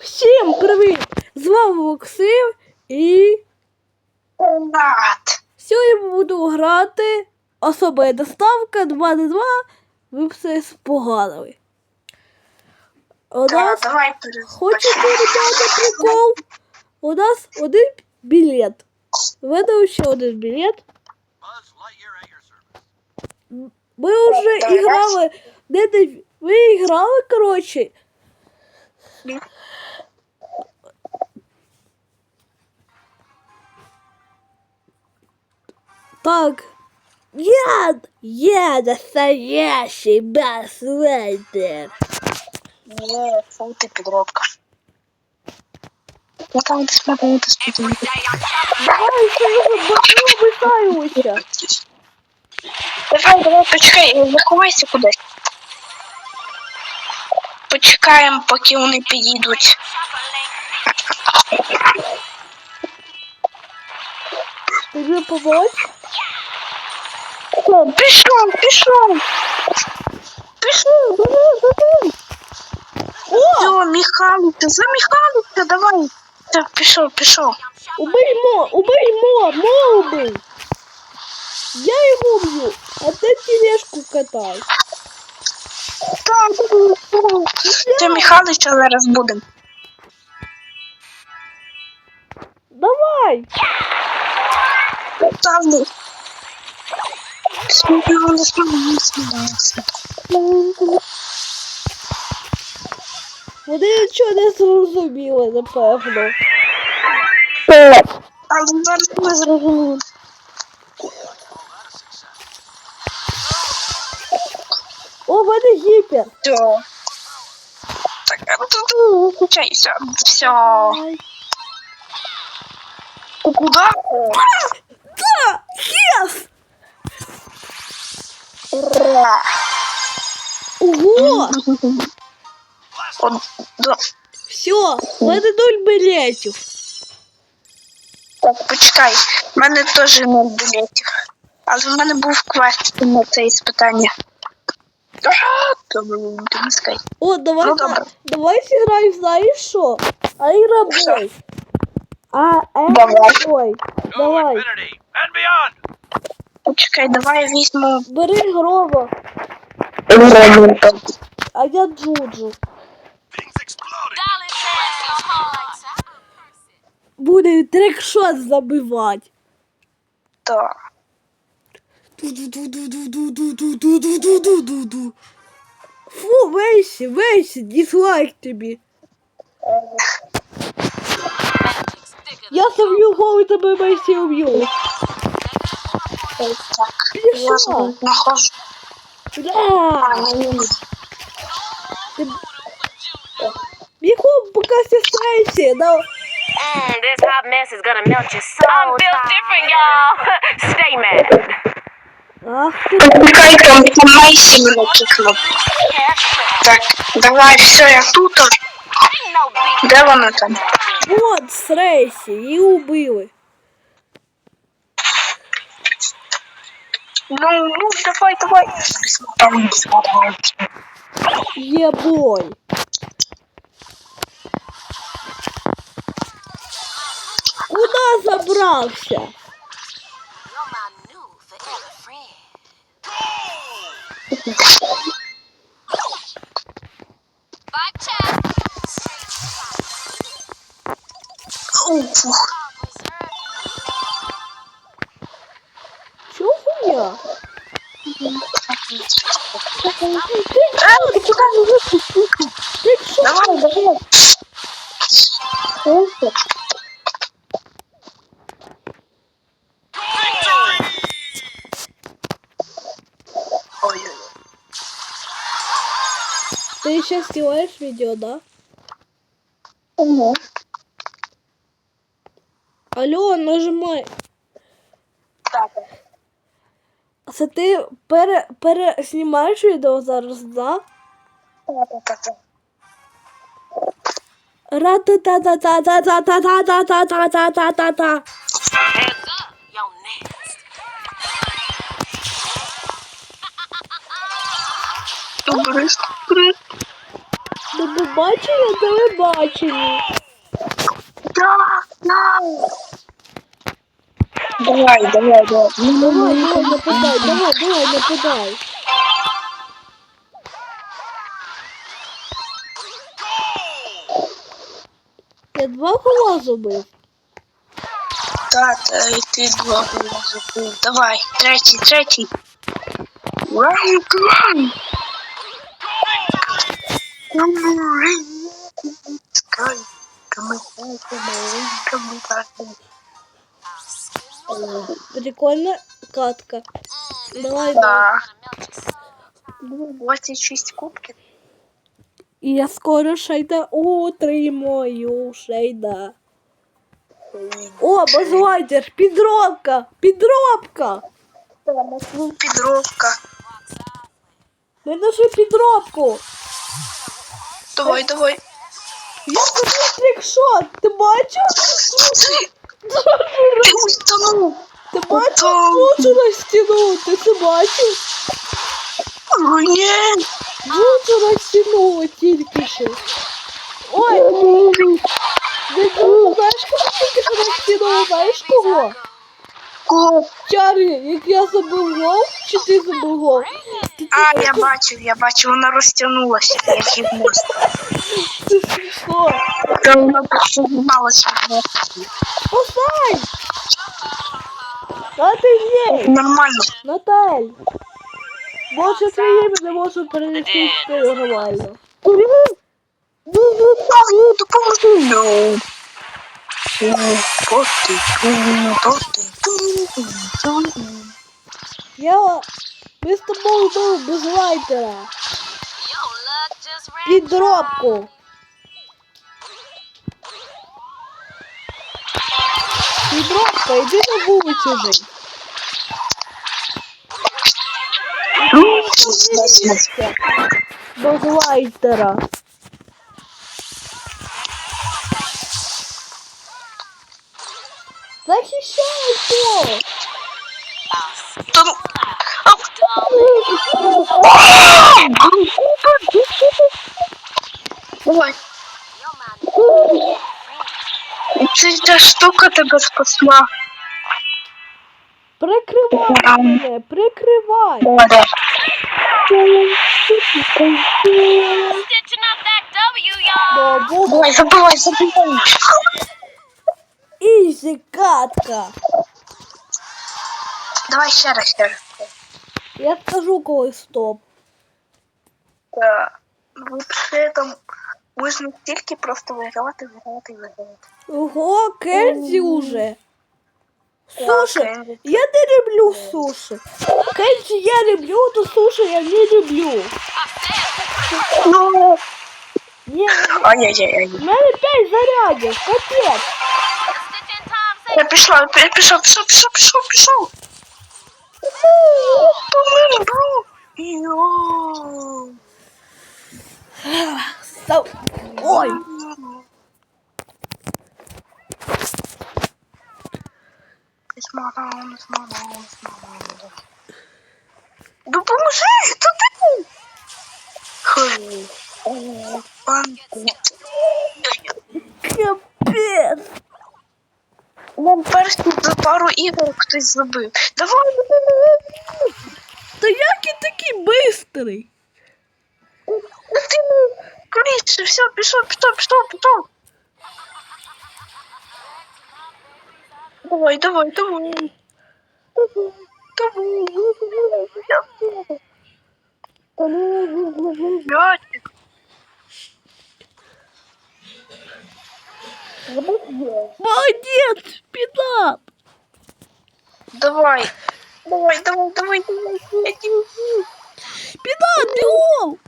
Всім привіт! З вами Максим і Над. сьогодні буду грати особа доставка 2 на 2. Ви все спогадали. У нас давай хочете, ребята, прикол? У нас один білет. Видав ще один білет. Ми вже іграли. Де де ви іграли, коротше. Бог. Нет, я настоящий Бас Вейдер. Нет, фу ты, подробка. Я там ты смотрел, ты смотрел. Давай, я его пытаюсь. Давай, давай, почекай, заховайся кудись. Почекаємо, поки вони підійдуть. Ти вже побач? О, пішов, пішов. Пішов, давай, давай. О, Михайлович, за Михайловича, давай. Так, пішов, пішов. Убиймо, убиймо, мо убий. Я його б'ю, а ти тележку катай. Так, Це Михайловича зараз будемо. Давай. Правда. Смеялся, смеялся, смеялся. Вони нічого не зрозуміли, напевно. А зараз не зрозуміли. О, в мене гіпер. Да. Так, а тут включайся. Все. Куда? Та, єс! Ура! Ого! От, до... Все, в мене нуль білетів. Так, почекай. У мене теж ноль білетів. Але в мене був квест на це іспитання. Ага, то дискай. О, давай, Ну, зна- добре. давай зіграємо, знаєш що? Аеробой. А, Давай. Ой, давай. Почекай, давай візьму. Бери гроба, а я Джуджу. Буде трикшот забивати. Так. Ду-ду-ду-ду-ду-ду-ду-ду-ду-ду-ду-ду. Фу, Вейсі, Вейсі, дизлайк тобі. Я собью голову, это бы мои все убью. Бляха. Бля. Миху, пока все стараемся, да? Mm, this hot mess is gonna melt your soul. I'm built different, y'all. Stay mad. Ах там помайся на кикнул. Так, давай, все, я тут. Де вона там? От стрейсі, її убили. Ну, ну, давай, давай. Там, давай. Є бой. Куда забрався? Puh. Çok oluyor. Abi çıkan yürüyorsun. Tamam, tamam. Neyse. Ты сейчас снимаешь видео, да? Угу. Алло, нажимай. Так. Це ти пере, пере знімаєш відео зараз, да? Так-так-так. Ра-та-та-та-та-та-та-та-та-та-та-та-та-та. Heads up, yo next. Добре, добре. до побачення, телебачення. Да, да. Давай, давай, давай. Давай, давай, нападай, давай, давай, нападай. Я два гола забив. Тата, і ти два голи забив. Давай, третій, третій. Раунд, раунд. Скай, камикай, камикай, камикай. Прикольна катка. Давай, давай. Да. 26 кубків. І я скоро шейда отримаю. Шейда. О, базлайдер, підробка, підробка. Підробка. Ми знайшли підробку. Давай, давай. Я хочу трикшот, ти бачив? Ти утонув. Ти бачив. Джуджу на стіну? Ти це бачив? Ні. Джуджу на стіну тільки що. Ой, ти знаєш, кого тільки що на стіну? Знаєш кого? Кого? Чарі, як я забив гол, чи ти забив гол? Ти А, я бачив, я бачив, вона розтягнулася, як гімнаст. ти смішно. Та вона розтягнулася. Поставь! А ти ні, Нормально. Наталь. Боже, твоє ім'я не можу перенести нормально. Допоможи. Поти, поти, Я... Ми з тобою були без лайтера. Підробку. Підробка, йди на вулицю жить. Без лайтера. Захищай то! Та ну. Ой. Це ця штука тебе спасла. Прикривай мене, прикривай. Да. Stitching up ізі катка. Давай ще раз, ще раз. Я скажу коли стоп. Да. Вообще там можна тільки просто вигравати, вигравати, вигравати. Ого, Кензі уже. Суші, Кензі. я не люблю суші. Кензі я люблю, то суші я не люблю. Ну, Ні, ай-яй-яй. в мене 5 зарядів, капець. Я пішла, я пішов, пішов, пішов, пішов, пішов. Помин, бро. Йоу. Стоп. Ой, Смарон, смарон, смарон. Допоможи, хто ти? Хай. О, пан. ігор хтось забив. Давай, Та як і такий бистрий? ти скоріше, все, пішов, пішов, пішов, пішов. Давай, давай, давай. Давай, давай. Мячик. Молодець, підап. Давай. Давай, давай, давай, давай. Підап, бігом.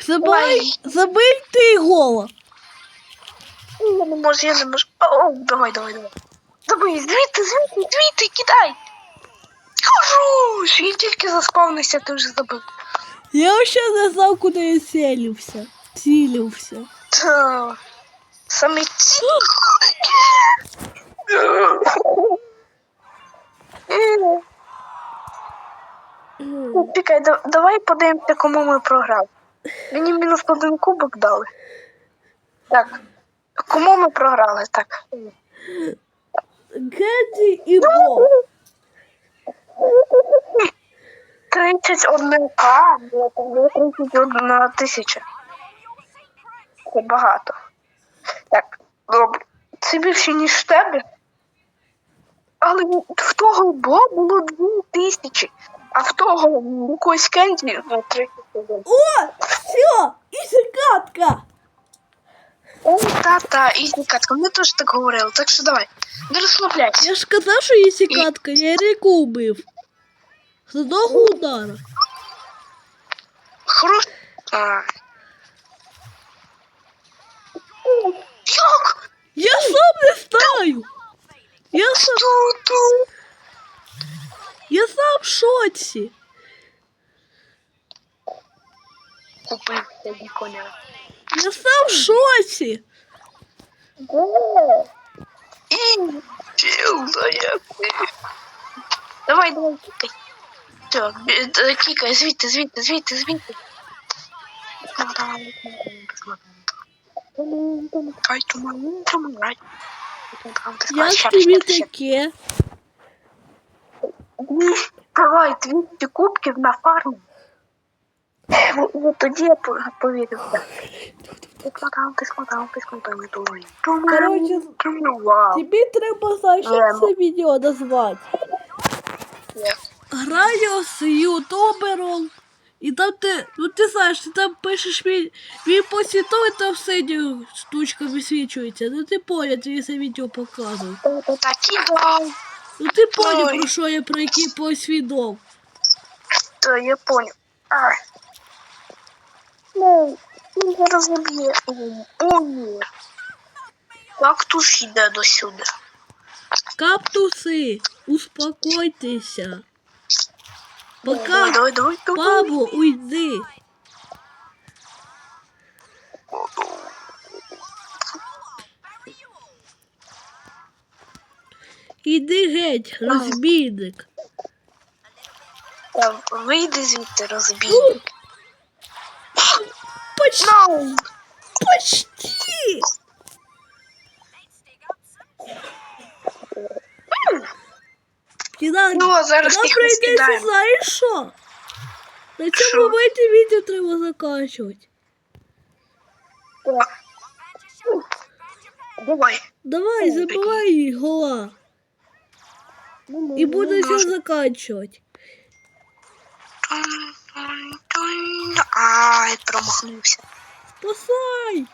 Забий, забий ти гола. Я не можу, я не можу. О, давай, давай, давай. Давай, звідти, звідти, звідти, кидай. Хорош, він тільки заспавнився, ти вже забив. Я ще не знав, куди я цілився. Цілився. Та, саме ці. Чекай, да- давай подивимося, кому ми програли. Мені мінус один кубок дали. Так. Кому ми програли? Так. Генді і Бо. 31 к 31 тисяча. Це багато. Так, добре. Це більше, ніж в тебе. Але в того Бо було 2 тисячі, а в того якоїсь Кенді ну, 31. О, все, і закатка. О, та-та, ізі катка. Ми теж так говорили, так що давай. Не розслабляйся. Я ж казав, що є сікатка, я Рику убив. З одного удара. Хорош. А. Як? Я сам не знаю. Я сам, Ту-ту. я сам в шоці. Купив собі коня. Я сам в шоці. І чилда як ти. Давай, давай, кікай. Так, бі- д- кікай, звідти, звідти, звідти, звідти. Ну, давай, Кай, туман, туман. Як тобі таке? Давай, 200 кубків на фарму. Вот тоді я по- повірив. Ти складав, ти складав, не думай. Короче. Тобі треба знаєш, Ем. це відео назвати. Граю з ютубером. І там ти, ну ти знаєш, ти там пишеш мій, мій посвітой, там синьою штучка висвічується. Ну ти поняв, тобі це відео показую. Такі вау. Ну ти поняв, про що я про який посвідом. То я понял. А. Ну, він зараз заб'є. О, ні. Кактус йде до сюди. Каптуси, успокойтеся. Давай, Пока, давай, давай, давай. Пабло, уйди. Іди геть, розбійник. Та Вийди звідти, розбійник. Почти, Нау! почти. Кіда, Ну, а зараз прийдеться, розкидаємо. знаєш що? На цьому моменті відео треба заканчувати. Давай. Давай, забивай гола. І буде все заканчувати. Ай, промахнувся. Спасай!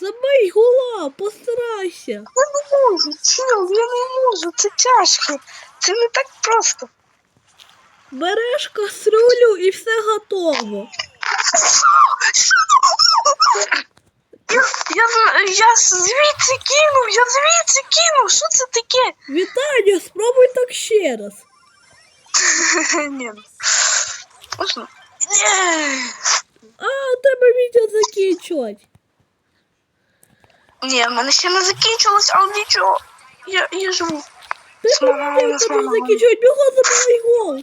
Забий гола, постарайся. Я не можу, чел, я не можу, це тяжко. Це не так просто. Береш каструлю і все готово. Я, я, я звідси кинув, я звідси кинув. Що це таке? Вітання, спробуй так ще раз. Ні. Можна? Ні. А, тебе відео закінчувати. Ні, в мене ще не закінчилось, але нічого. Я, я живу. Смагаю. закінчувати, бігом забивай гол.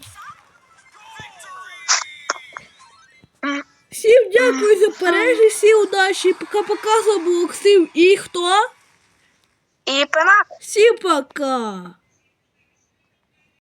Всім дякую за перегляд, всі удачі. Пока показував Оксим і хто? І пена. Всім пока.